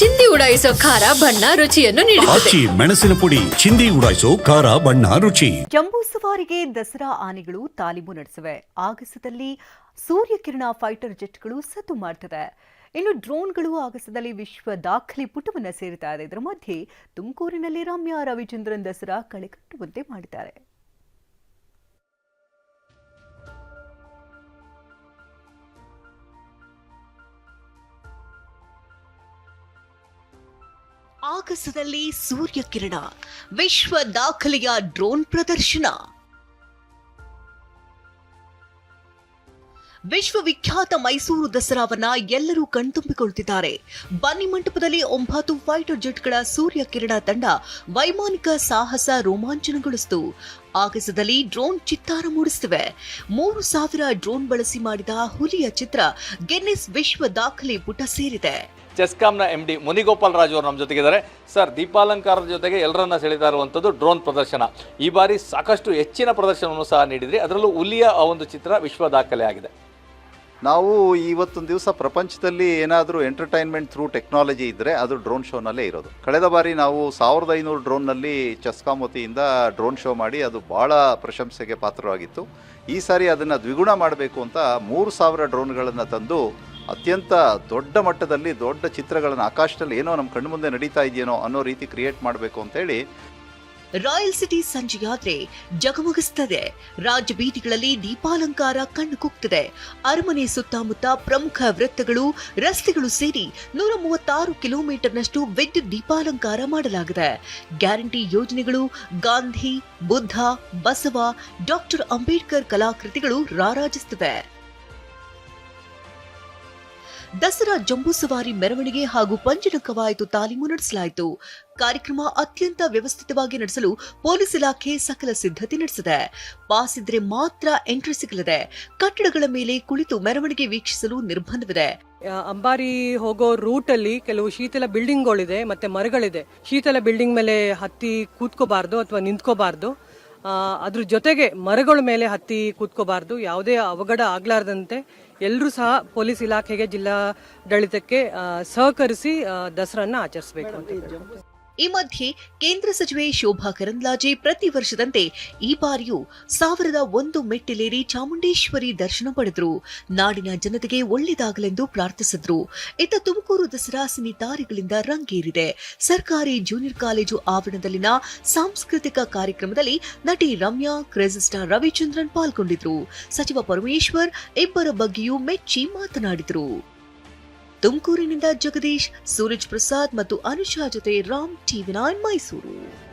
ಚಿಂದಿ ಉಡಾಯಿಸೋ ಖಾರ ಬಣ್ಣ ರುಚಿಯನ್ನು ನೀಡುತ್ತದೆ. ಆಚಿ ಮೆಣಸಿನ ಪುಡಿ ಚಿಂದಿ ಉಡಾಯಿಸೋ ಖಾರ ಬಣ್ಣ ರುಚಿ. ಜಂಬೂ ಸವಾರಿಗೆ ದಸರಾ ಆನೆಗಳು ತಾಲೀಮು ನಡೆಸಿವೆ. ಆಗಸದಲ್ಲಿ ಸೂರ್ಯಕಿರಣ ಫೈಟರ್ ಜೆಟ್ಗಳು ಸದ್ದು ಮಾಡ್ತದೆ. ಇನ್ನು ಡ್ರೋನ್ಗಳು ಆಗಸದಲ್ಲಿ ವಿಶ್ವ ದಾಖಲೆ ಪುಟವನ್ನು ಸೇರಿತಾ ಇದೆ ಇದರ ಮಧ್ಯೆ ತುಮಕೂರಿನಲ್ಲಿ ರಮ್ಯಾ ರವಿಚಂದ್ರನ್ ದಸರಾ ಕಳೆಕಟ್ಟುವಂತೆ ಮಾಡಿದ್ದಾರೆ. ಆಗಸದಲ್ಲಿ ಸೂರ್ಯಕಿರಣ, ವಿಶ್ವ ದಾಖಲೆಯ ಡ್ರೋನ್ ಪ್ರದರ್ಶನ. ವಿಶ್ವವಿಖ್ಯಾತ ಮೈಸೂರು ದಸರಾವನ್ನ ಎಲ್ಲರೂ ಕಣ್ತುಂಬಿಕೊಳ್ಳುತ್ತಿದ್ದಾರೆ ಬನ್ನಿ ಮಂಟಪದಲ್ಲಿ ಒಂಬತ್ತು ಫೈಟರ್ ಜೆಟ್ಗಳ ಸೂರ್ಯ ಕಿರಣ ತಂಡ ವೈಮಾನಿಕ ಸಾಹಸ ರೋಮಾಂಚನಗೊಳಿಸಿತು. ಆಗಸದಲ್ಲಿ ಡ್ರೋನ್ ಚಿತ್ತಾರ ಮೂಡಿಸುತ್ತಿವೆ. ಮೂರು ಸಾವಿರ ಡ್ರೋನ್ ಬಳಸಿ ಮಾಡಿದ ಹುಲಿಯ ಚಿತ್ರ ಗೆನ್ನಿಸ್ ವಿಶ್ವ ದಾಖಲೆ ಪುಟ ಸೇರಿದೆ. ಚೆಸ್ಕಾಂನ ಎಂ ಡಿ ಮುನಿಗೋಪಾಲ್ ರಾಜು ಅವರು ನಮ್ಮ ಜೊತೆಗಿದ್ದಾರೆ. ಸರ್ ದೀಪಾಲಂಕಾರದ ಜೊತೆಗೆ ಎಲ್ಲರನ್ನ ಸೆಳೆತಾ ಇರುವಂಥದ್ದು ಡ್ರೋನ್ ಪ್ರದರ್ಶನ. ಈ ಬಾರಿ ಸಾಕಷ್ಟು ಹೆಚ್ಚಿನ ಪ್ರದರ್ಶನವನ್ನು ಸಹ ನೀಡಿದ್ರಿ. ಅದರಲ್ಲೂ ಹುಲಿಯ ಆ ಒಂದು ಚಿತ್ರ ವಿಶ್ವ ದಾಖಲೆ ಆಗಿದೆ. ನಾವು ಇವತ್ತೊಂದು ದಿವಸ ಪ್ರಪಂಚದಲ್ಲಿ ಏನಾದರೂ ಎಂಟರ್ಟೈನ್ಮೆಂಟ್ ಥ್ರೂ ಟೆಕ್ನಾಲಜಿ ಇದ್ದರೆ ಅದು ಡ್ರೋನ್ ಶೋನಲ್ಲೇ ಇರೋದು. ಕಳೆದ ಬಾರಿ ನಾವು ಸಾವಿರದ ಐನೂರು ಡ್ರೋನ್ನಲ್ಲಿ ಚಸ್ಕಾಮತಿಯಿಂದ ಡ್ರೋನ್ ಶೋ ಮಾಡಿ ಅದು ಭಾಳ ಪ್ರಶಂಸೆಗೆ ಪಾತ್ರವಾಗಿತ್ತು. ಈ ಸಾರಿ ಅದನ್ನು ದ್ವಿಗುಣ ಮಾಡಬೇಕು ಅಂತ ಮೂರು ಸಾವಿರ ಡ್ರೋನ್ಗಳನ್ನು ತಂದು ಅತ್ಯಂತ ದೊಡ್ಡ ಮಟ್ಟದಲ್ಲಿ ದೊಡ್ಡ ಚಿತ್ರಗಳನ್ನು ಆಕಾಶದಲ್ಲಿ ಏನೋ ನಮ್ಮ ಕಣ್ಣು ಮುಂದೆ ನಡೀತಾ ಇದೆಯೇನೋ ಅನ್ನೋ ರೀತಿ ಕ್ರಿಯೇಟ್ ಮಾಡಬೇಕು ಅಂತೇಳಿ ರಾಯಲ್ ಸಿಟಿ ಸಂಜೆಯಾದ್ರೆ ಜಗಮಗಿಸ್ತದೆ. ರಾಜ್ಯ ಬೀದಿಗಳಲ್ಲಿ ದೀಪಾಲಂಕಾರ ಕಣ್ಣು ಕುಗ್ತದೆ ಅರಮನೆ ಸುತ್ತಮುತ್ತ ಪ್ರಮುಖ ವೃತ್ತಗಳು, ರಸ್ತೆಗಳು ಸೇರಿ ನೂರ ಮೂವತ್ತಾರು ಕಿಲೋಮೀಟರ್ನಷ್ಟು ವಿದ್ಯುತ್ ದೀಪಾಲಂಕಾರ ಮಾಡಲಾಗಿದೆ. ಗ್ಯಾರಂಟಿ ಯೋಜನೆಗಳು, ಗಾಂಧಿ, ಬುದ್ಧ, ಬಸವ, ಡಾಕ್ಟರ್ ಅಂಬೇಡ್ಕರ್ ಕಲಾಕೃತಿಗಳು ರಾರಾಜಿಸುತ್ತಿವೆ. ದಸರಾ ಜಂಬೂ ಸವಾರಿ ಮೆರವಣಿಗೆ ಹಾಗೂ ಪಂಜಿನ ಕವಾಯತು ತಾಲೀಮು ನಡೆಸಲಾಯಿತು. ಕಾರ್ಯಕ್ರಮ ಅತ್ಯಂತ ವ್ಯವಸ್ಥಿತವಾಗಿ ನಡೆಸಲು ಪೊಲೀಸ್ ಇಲಾಖೆ ಸಕಲ ಸಿದ್ಧತೆ ನಡೆಸಿದೆ. ಪಾಸ್ ಇದ್ರೆ ಮಾತ್ರ ಎಂಟ್ರಿ ಸಿಗಲಿದೆ. ಕಟ್ಟಡಗಳ ಮೇಲೆ ಕುಳಿತು ಮೆರವಣಿಗೆ ವೀಕ್ಷಿಸಲು ನಿರ್ಬಂಧವಿದೆ. ಅಂಬಾರಿ ಹೋಗೋ ರೂಟ್ ಅಲ್ಲಿ ಕೆಲವು ಶೀತಲ ಬಿಲ್ಡಿಂಗ್ಗಳಿದೆ ಮತ್ತೆ ಮರಗಳಿದೆ. ಶೀತಲ ಬಿಲ್ಡಿಂಗ್ ಮೇಲೆ ಹತ್ತಿ ಕೂತ್ಕೋಬಾರ್ದು ಅಥವಾ ನಿಂತ್ಕೋಬಾರ್ದು. ಅದ್ರ ಜೊತೆಗೆ ಮರಗಳ ಮೇಲೆ ಹತ್ತಿ ಕೂತ್ಕೋಬಾರ್ದು, ಯಾವುದೇ ಅವಘಡ ಆಗ್ಲಾರ್ದಂತೆ ಎಲ್ಲರೂ ಸಹ ಪೊಲೀಸ್ ಇಲಾಖೆಗೆ ಜಿಲ್ಲಾಡಳಿತಕ್ಕೆ ಸಹಕರಿಸಿ ದಸರಾನ ಆಚರಿಸಬೇಕು ಅಂತ. ಈ ಮಧ್ಯೆ ಕೇಂದ್ರ ಸಚಿವೆ ಶೋಭಾ ಕರಂದ್ಲಾಜೆ ಪ್ರತಿ ವರ್ಷದಂತೆ ಈ ಬಾರಿಯೂ ಸಾವಿರದ ಒಂದು ಮೆಟ್ಟಿಲೇರಿ ಚಾಮುಂಡೇಶ್ವರಿ ದರ್ಶನ ಪಡೆದರು. ನಾಡಿನ ಜನತೆಗೆ ಒಳ್ಳೆಯದಾಗಲೆಂದು ಪ್ರಾರ್ಥಿಸಿದ್ರು. ಇತ್ತ ತುಮಕೂರು ದಸರಾ ಸಿನಿತಾರಿಗಳಿಂದ ರಂಗೇರಿದೆ. ಸರ್ಕಾರಿ ಜೂನಿಯರ್ ಕಾಲೇಜು ಆವರಣದಲ್ಲಿನ ಸಾಂಸ್ಕೃತಿಕ ಕಾರ್ಯಕ್ರಮದಲ್ಲಿ ನಟಿ ರಮ್ಯಾ, ಕ್ರೇಜ್ ಸ್ಟಾರ್ ರವಿಚಂದ್ರನ್ ಪಾಲ್ಗೊಂಡಿದ್ರು. ಸಚಿವ ಪರಮೇಶ್ವರ್ ಇಬ್ಬರ ಬಗ್ಗೆಯೂ ಮೆಚ್ಚಿ ಮಾತನಾಡಿದರು. ತುಮಕೂರಿನಿಂದ ಜಗದೀಶ್ ಸೂರಜ್ ಪ್ರಸಾದ್ ಮತ್ತು ಅನುಷಾ ಜೊತೆ ರಾಮ್ ಟಿವಿ ನೈನ್ ಮೈಸೂರು.